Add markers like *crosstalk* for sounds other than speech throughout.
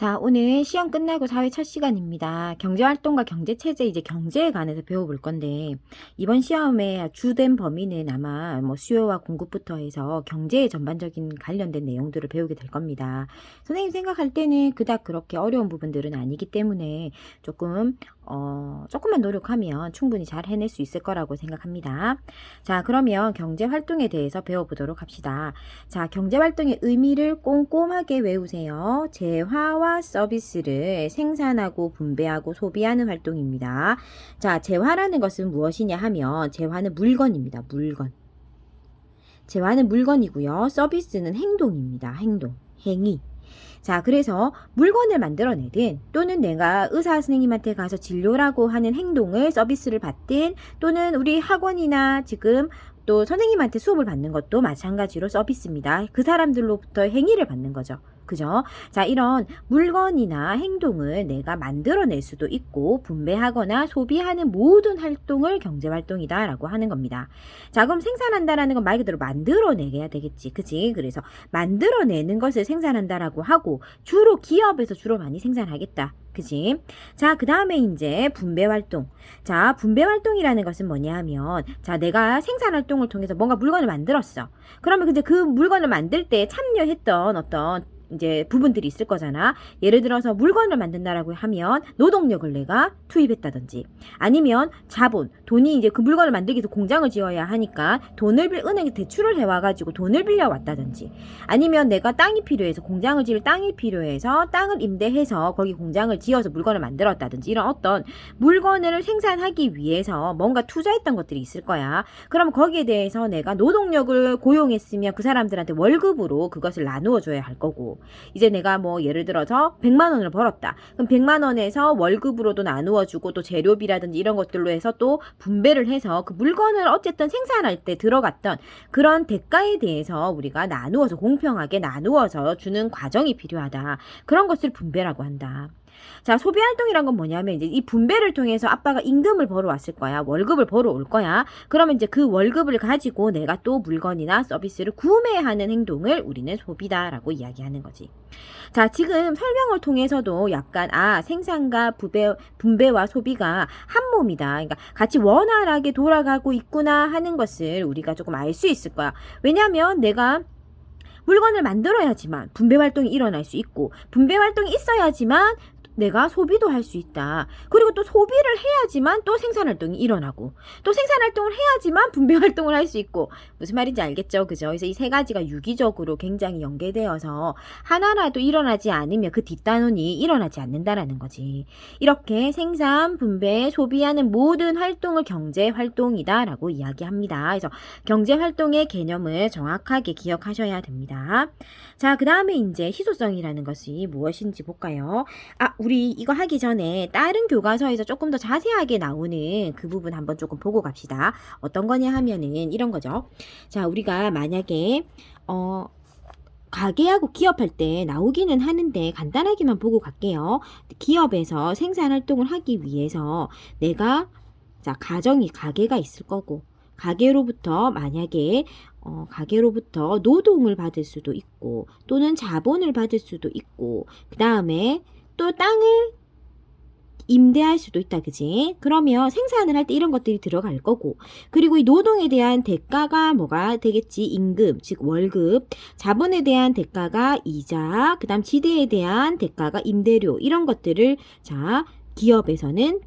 자, 오늘 시험 끝나고 사회 첫 시간입니다. 경제활동과 경제체제, 이제 경제에 관해서 배워볼 건데, 이번 시험의 주된 범위는 아마 뭐 수요와 공급부터 해서 경제의 전반적인 관련된 내용들을 배우게 될 겁니다. 선생님 생각할 때는 그닥 그렇게 어려운 부분들은 아니기 때문에 조금, 어, 조금만 노력하면 충분히 잘 해낼 수 있을 거라고 생각합니다. 자, 그러면 경제활동에 대해서 배워보도록 합시다. 자, 경제활동의 의미를 꼼꼼하게 외우세요. 재화와 서비스를 생산하고 분배하고 소비하는 활동입니다. 자, 재화라는 것은 무엇이냐 하면 재화는 물건입니다. 물건. 재화는 물건이고요. 서비스는 행동입니다. 행동. 행위. 자, 그래서 물건을 만들어내든 또는 내가 의사 선생님한테 가서 진료라고 하는 행동을 서비스를 받든 또는 우리 학원이나 지금 또 선생님한테 수업을 받는 것도 마찬가지로 서비스입니다. 그 사람들로부터 행위를 받는 거죠. 그죠? 자, 이런 물건이나 행동을 내가 만들어낼 수도 있고 분배하거나 소비하는 모든 활동을 경제활동이다라고 하는 겁니다. 자, 그럼 생산한다라는 건 말 그대로 만들어내야 되겠지. 그지? 그래서 만들어내는 것을 생산한다라고 하고 주로 기업에서 주로 많이 생산하겠다. 그지? 자, 그 다음에 이제 분배 활동. 자, 분배 활동이라는 것은 뭐냐 하면, 자, 내가 생산 활동을 통해서 뭔가 물건을 만들었어. 그러면 근데 그 물건을 만들 때 참여했던 어떤 이제 부분들이 있을 거잖아. 예를 들어서 물건을 만든다라고 하면 노동력을 내가 투입했다든지 아니면 자본, 돈이 이제 그 물건을 만들기 위해서 공장을 지어야 하니까 돈을 빌 은행에 대출을 해 와가지고 돈을 빌려 왔다든지 아니면 내가 땅이 필요해서 공장을 지을 땅이 필요해서 땅을 임대해서 거기 공장을 지어서 물건을 만들었다든지 이런 어떤 물건을 생산하기 위해서 뭔가 투자했던 것들이 있을 거야. 그럼 거기에 대해서 내가 노동력을 고용했으면 그 사람들한테 월급으로 그것을 나누어 줘야 할 거고 이제 내가 뭐 예를 들어서 100만 원을 벌었다. 그럼 100만 원에서 월급으로도 나누어 주고 또 재료비라든지 이런 것들로 해서 또 분배를 해서 그 물건을 어쨌든 생산할 때 들어갔던 그런 대가에 대해서 우리가 나누어서 공평하게 나누어서 주는 과정이 필요하다. 그런 것을 분배라고 한다. 자, 소비 활동이란 건 뭐냐면 이제 이 분배를 통해서 아빠가 임금을 벌어 왔을 거야. 월급을 벌어 올 거야. 그러면 이제 그 월급을 가지고 내가 또 물건이나 서비스를 구매하는 행동을 우리는 소비다라고 이야기하는 거지. 자, 지금 설명을 통해서도 약간 아, 생산과 부배, 분배와 소비가 한 몸이다. 그러니까 같이 원활하게 돌아가고 있구나 하는 것을 우리가 조금 알 수 있을 거야. 왜냐하면 내가 물건을 만들어야지만 분배 활동이 일어날 수 있고 분배 활동이 있어야지만 내가 소비도 할 수 있다. 그리고 또 소비를 해야지만 또 생산 활동이 일어나고 또 생산 활동을 해야지만 분배 *laughs* 활동을 할 수 있고 무슨 말인지 알겠죠? 그죠? 그래서 이 세 가지가 유기적으로 굉장히 연계되어서 하나라도 일어나지 않으면 그 뒷단원이 일어나지 않는다라는 거지. 이렇게 생산, 분배, 소비하는 모든 활동을 경제 활동이다라고 이야기합니다. 그래서 경제 활동의 개념을 정확하게 기억하셔야 됩니다. 자, 그 다음에 이제 희소성이라는 것이 무엇인지 볼까요? 아, 우리 이거 하기 전에 다른 교과서에서 조금 더 자세하게 나오는 그 부분 한번 조금 보고 갑시다. 어떤 거냐 하면은 이런 거죠. 자, 우리가 만약에, 어, 가게하고 기업할 때 나오기는 하는데 간단하게만 보고 갈게요. 기업에서 생산 활동을 하기 위해서 내가 자, 가정이 가게가 있을 거고 가게로부터 만약에 어, 가게로부터 노동을 받을 수도 있고 또는 자본을 받을 수도 있고 그 다음에 또 땅을 임대할 수도 있다, 그지? 그러면 생산을 할 때 이런 것들이 들어갈 거고, 그리고 이 노동에 대한 대가가 뭐가 되겠지? 임금, 즉 월급, 자본에 대한 대가가 이자, 그 다음 지대에 대한 대가가 임대료, 이런 것들을, 자, 기업에서는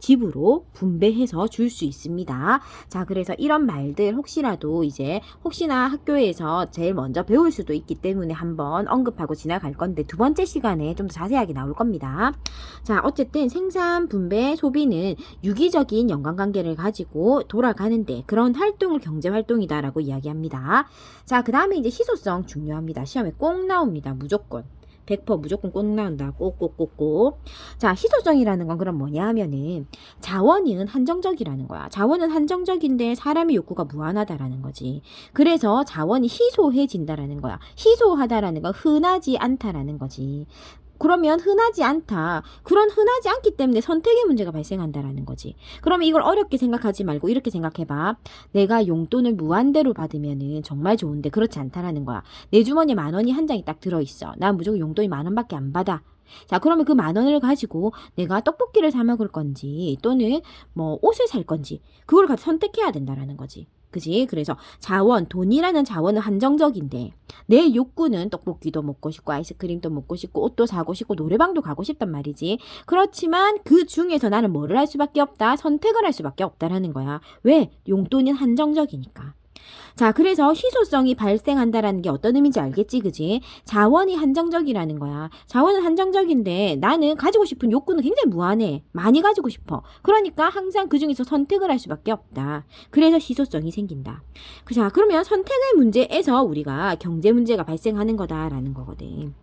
집으로 분배해서 줄 수 있습니다. 자, 그래서 이런 말들 혹시라도 이제 혹시나 학교에서 제일 먼저 배울 수도 있기 때문에 한번 언급하고 지나갈 건데 두 번째 시간에 좀 더 자세하게 나올 겁니다. 자, 어쨌든 생산, 분배, 소비는 유기적인 연관관계를 가지고 돌아가는데 그런 활동을 경제 활동이다라고 이야기합니다. 자, 그 다음에 이제 희소성 중요합니다. 시험에 꼭 나옵니다. 무조건. 100% 무조건 꼭 나온다. 꼭꼭꼭꼭. 자, 희소성이라는 건 그럼 뭐냐 하면은 자원은 한정적이라는 거야. 자원은 한정적인데 사람의 욕구가 무한하다라는 거지. 그래서 자원이 희소해진다라는 거야. 희소하다라는 건 흔하지 않다라는 거지. 그러면 흔하지 않다. 그런 흔하지 않기 때문에 선택의 문제가 발생한다라는 거지. 그러면 이걸 어렵게 생각하지 말고 이렇게 생각해봐. 내가 용돈을 무한대로 받으면은 정말 좋은데 그렇지 않다라는 거야. 내 주머니에 만 원이 한 장이 딱 들어있어. 난 무조건 용돈이 만 원밖에 안 받아. 자, 그러면 그 만 원을 가지고 내가 떡볶이를 사 먹을 건지 또는 뭐 옷을 살 건지 그걸 선택해야 된다라는 거지. 그지? 그래서 자원, 돈이라는 자원은 한정적인데 내 욕구는 떡볶이도 먹고 싶고 아이스크림도 먹고 싶고 옷도 사고 싶고 노래방도 가고 싶단 말이지. 그렇지만 그 중에서 나는 뭐를 할 수밖에 없다? 선택을 할 수밖에 없다라는 거야. 왜? 용돈이 한정적이니까. 자, 그래서 희소성이 발생한다라는 게 어떤 의미인지 알겠지, 그지? 자원이 한정적이라는 거야. 자원은 한정적인데 나는 가지고 싶은 욕구는 굉장히 무한해. 많이 가지고 싶어. 그러니까 항상 그 중에서 선택을 할 수밖에 없다. 그래서 희소성이 생긴다. 그, 자, 그러면 선택의 문제에서 우리가 경제 문제가 발생하는 거다라는 거거든.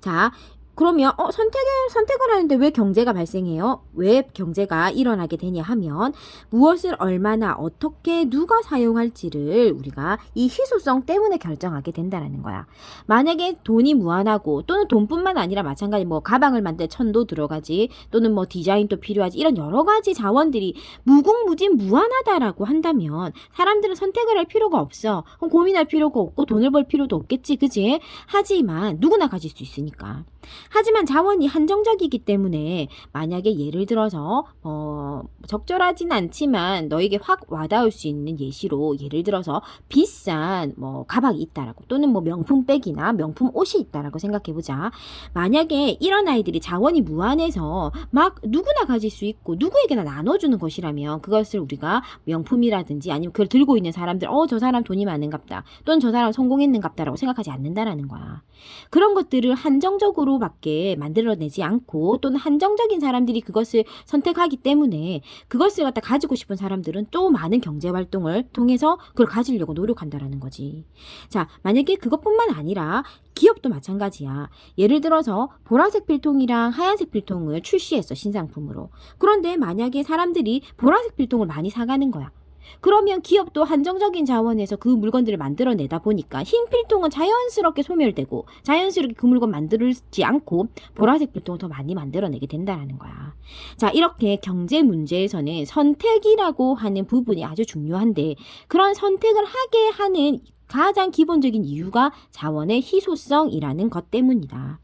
자, 그러면 어 선택을 선택을 하는데 왜 경제가 발생해요? 왜 경제가 일어나게 되냐 하면 무엇을 얼마나 어떻게 누가 사용할지를 우리가 이 희소성 때문에 결정하게 된다라는 거야. 만약에 돈이 무한하고 또는 돈뿐만 아니라 마찬가지 뭐 가방을 만들 천도 들어가지 또는 뭐 디자인도 필요하지 이런 여러 가지 자원들이 무궁무진 무한하다라고 한다면 사람들은 선택을 할 필요가 없어. 그럼 고민할 필요가 없고 돈을 벌 필요도 없겠지, 그지? 하지만 누구나 가질 수 있으니까. 하지만 자원이 한정적이기 때문에 만약에 예를 들어서 어, 적절하진 않지만 너에게 확 와닿을 수 있는 예시로 예를 들어서 비싼 뭐 가방이 있다라고 또는 뭐 명품 백이나 명품 옷이 있다라고 생각해 보자. 만약에 이런 아이들이 자원이 무한해서 막 누구나 가질 수 있고 누구에게나 나눠주는 것이라면 그것을 우리가 명품이라든지 아니면 그걸 들고 있는 사람들 어 저 사람 돈이 많은갑다 또는 저 사람 성공했는갑다라고 생각하지 않는다라는 거야. 그런 것들을 한정적으로 밖에 만들어내지 않고 또는 한정적인 사람들이 그것을 선택하기 때문에 그것을 갖다 가지고 싶은 사람들은 또 많은 경제 활동을 통해서 그걸 가지려고 노력한다라는 거지. 자, 만약에 그것뿐만 아니라 기업도 마찬가지야. 예를 들어서 보라색 필통이랑 하얀색 필통을 출시했어, 신상품으로. 그런데 만약에 사람들이 보라색 필통을 많이 사가는 거야. 그러면 기업도 한정적인 자원에서 그 물건들을 만들어내다 보니까 흰 필통은 자연스럽게 소멸되고 자연스럽게 그 물건 만들지 않고 보라색 필통을 더 많이 만들어내게 된다라는 거야. 자, 이렇게 경제 문제에서는 선택이라고 하는 부분이 아주 중요한데 그런 선택을 하게 하는 가장 기본적인 이유가 자원의 희소성이라는 것 때문이다.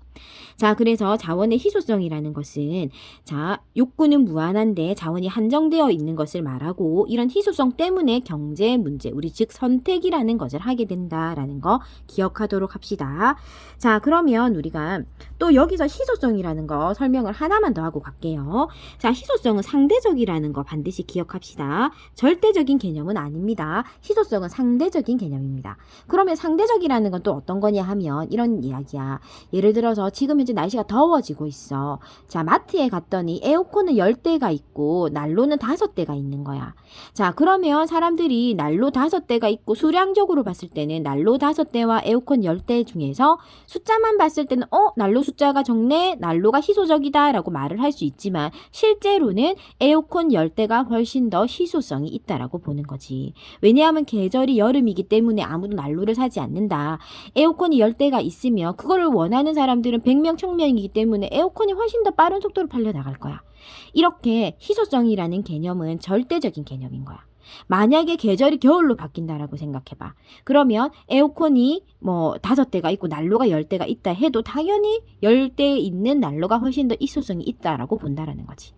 자, 그래서 자원의 희소성이라는 것은 자, 욕구는 무한한데 자원이 한정되어 있는 것을 말하고 이런 희소성 때문에 경제 문제, 우리 즉 선택이라는 것을 하게 된다라는 거 기억하도록 합시다. 자, 그러면 우리가 또 여기서 희소성이라는 거 설명을 하나만 더 하고 갈게요. 자, 희소성은 상대적이라는 거 반드시 기억합시다. 절대적인 개념은 아닙니다. 희소성은 상대적인 개념입니다. 그러면 상대적이라는 건 또 어떤 거냐 하면 이런 이야기야. 예를 들어서 지금 현재 날씨가 더워지고 있어. 자, 마트에 갔더니 에어컨은 10대가 있고 난로는 5대가 있는 거야. 자, 그러면 사람들이 난로 5대가 있고 수량적으로 봤을 때는 난로 5대와 에어컨 10대 중에서 숫자만 봤을 때는 어, 난로 숫자가 적네. 난로가 희소적이다라고 말을 할 수 있지만 실제로는 에어컨 10대가 훨씬 더 희소성이 있다라고 보는 거지. 왜냐하면 계절이 여름이기 때문에 아무도 난로를 사지 않는다. 에어컨이 10대가 있으면 그거를 원하는 사람들은 100명, 1000명이기 때문에 에어컨이 훨씬 더 빠른 속도로 팔려 나갈 거야. 이렇게 희소성이라는 개념은 절대적인 개념인 거야. 만약에 계절이 겨울로 바뀐다라고 생각해봐. 그러면 에어컨이 뭐 다섯 대가 있고 난로가 열 대가 있다 해도 당연히 열 대 있는 난로가 훨씬 더 희소성이 있다라고 본다라는 거지.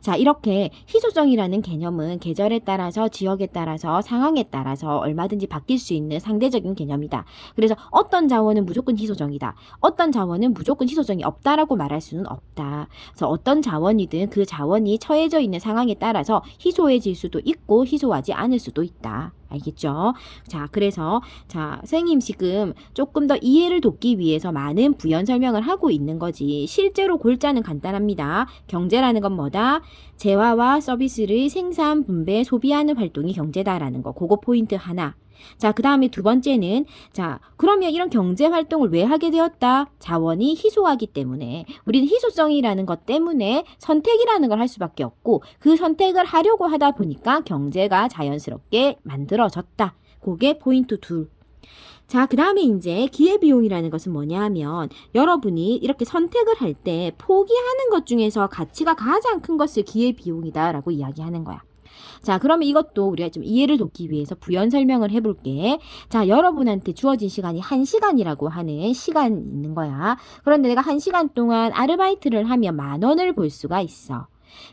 자, 이렇게 희소성이라는 개념은 계절에 따라서 지역에 따라서 상황에 따라서 얼마든지 바뀔 수 있는 상대적인 개념이다. 그래서 어떤 자원은 무조건 희소성이다. 어떤 자원은 무조건 희소성이 없다라고 말할 수는 없다. 그래서 어떤 자원이든 그 자원이 처해져 있는 상황에 따라서 희소해질 수도 있고 희소하지 않을 수도 있다. 알겠죠? 자, 그래서 자, 선생님 지금 조금 더 이해를 돕기 위해서 많은 부연 설명을 하고 있는 거지. 실제로 골자는 간단합니다. 경제라는 건 뭐다? 재화와 서비스를 생산, 분배, 소비하는 활동이 경제다라는 거. 그거 포인트 하나. 자, 그 다음에 두 번째는, 자, 그러면 이런 경제 활동을 왜 하게 되었다? 자원이 희소하기 때문에. 우리는 희소성이라는 것 때문에 선택이라는 걸 할 수밖에 없고, 그 선택을 하려고 하다 보니까 경제가 자연스럽게 만들어졌다. 그게 포인트 둘. 자, 그 다음에 이제 기회비용이라는 것은 뭐냐 하면 여러분이 이렇게 선택을 할 때 포기하는 것 중에서 가치가 가장 큰 것을 기회비용이다라고 이야기하는 거야. 자, 그러면 이것도 우리가 좀 이해를 돕기 위해서 부연 설명을 해볼게. 자, 여러분한테 주어진 시간이 한시간이라고 하는 시간이 있는 거야. 그런데 내가 한시간 동안 아르바이트를 하면 만 원을 벌 수가 있어.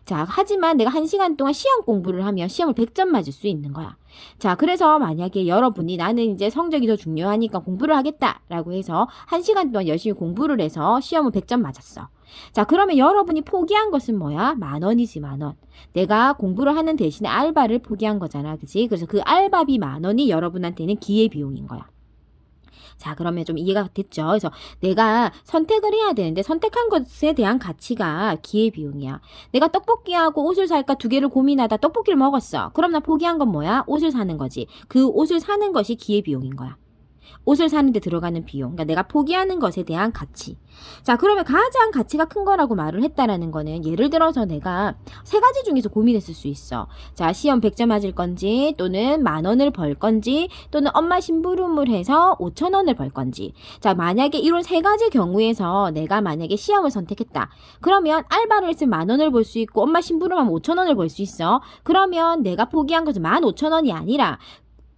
자, 하지만 내가 한시간 동안 시험 공부를 하면 시험을 100점 맞을 수 있는 거야. 자, 그래서 만약에 여러분이 나는 이제 성적이 더 중요하니까 공부를 하겠다라고 해서 한시간 동안 열심히 공부를 해서 시험을 100점 맞았어. 자, 그러면 여러분이 포기한 것은 뭐야? 만 원이지, 만 원. 내가 공부를 하는 대신에 알바를 포기한 거잖아. 그지? 그래서 그 알바비 만 원이 여러분한테는 기회비용인 거야. 자, 그러면 좀 이해가 됐죠? 그래서 내가 선택을 해야 되는데 선택한 것에 대한 가치가 기회비용이야. 내가 떡볶이하고 옷을 살까 두 개를 고민하다 떡볶이를 먹었어. 그럼 나 포기한 건 뭐야? 옷을 사는 거지. 그 옷을 사는 것이 기회비용인 거야. 옷을 사는데 들어가는 비용. 그러니까 내가 포기하는 것에 대한 가치. 자, 그러면 가장 가치가 큰 거라고 말을 했다라는 거는 예를 들어서 내가 세 가지 중에서 고민했을 수 있어. 자, 시험 100점 맞을 건지 또는 만 원을 벌 건지 또는 엄마 심부름을 해서 5천 원을 벌 건지. 자, 만약에 이런 세 가지 경우에서 내가 만약에 시험을 선택했다. 그러면 알바를 했으면 만 원을 벌 수 있고 엄마 심부름하면 5천 원을 벌 수 있어. 그러면 내가 포기한 것은 만 5천 원이 아니라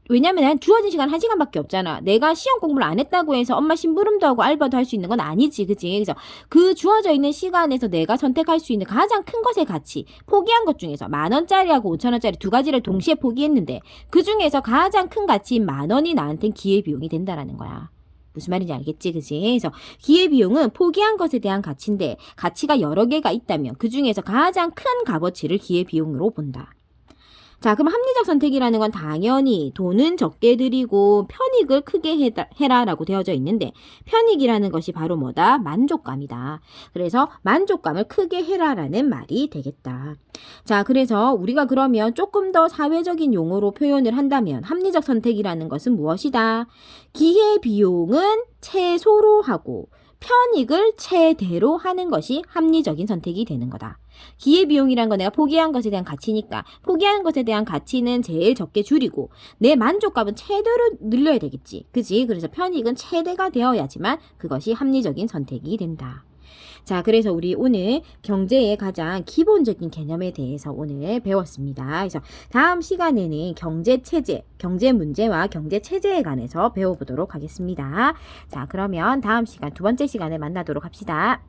왜냐면 난 주어진 시간 한 시간밖에 없잖아. 내가 시험 공부를 안 했다고 해서 엄마 심부름도 하고 알바도 할 수 있는 건 아니지. 그지? 그래서 그 주어져 있는 시간에서 내가 선택할 수 있는 가장 큰 것의 가치, 포기한 것 중에서 만 원짜리하고 오천 원짜리 두 가지를 동시에 포기했는데 그 중에서 가장 큰 가치인 만 원이 나한텐 기회 비용이 된다라는 거야. 무슨 말인지 알겠지, 그지? 그래서 기회비용은 포기한 것에 대한 가치인데 가치가 여러 개가 있다면 그 중에서 가장 큰 값어치를 기회비용으로 본다. 자, 그럼 합리적 선택이라는 건 당연히 돈은 적게 들이고 편익을 크게 해다- 해라 라고 되어져 있는데 편익이라는 것이 바로 뭐다? 만족감이다. 그래서 만족감을 크게 해라 라는 말이 되겠다. 자, 그래서 우리가 그러면 조금 더 사회적인 용어로 표현을 한다면 합리적 선택이라는 것은 무엇이다? 기회 비용은 최소로 하고 편익을 최대로 하는 것이 합리적인 선택이 되는 거다. 기회비용이란 건 내가 포기한 것에 대한 가치니까 포기하는 것에 대한 가치는 제일 적게 줄이고 내 만족감은 최대로 늘려야 되겠지. 그지? 그래서 편익은 최대가 되어야지만 그것이 합리적인 선택이 된다. 자, 그래서 우리 오늘 경제의 가장 기본적인 개념에 대해서 오늘 배웠습니다. 그래서 다음 시간에는 경제 체제, 경제 문제와 경제 체제에 관해서 배워보도록 하겠습니다. 자, 그러면 다음 시간 두 번째 시간에 만나도록 합시다.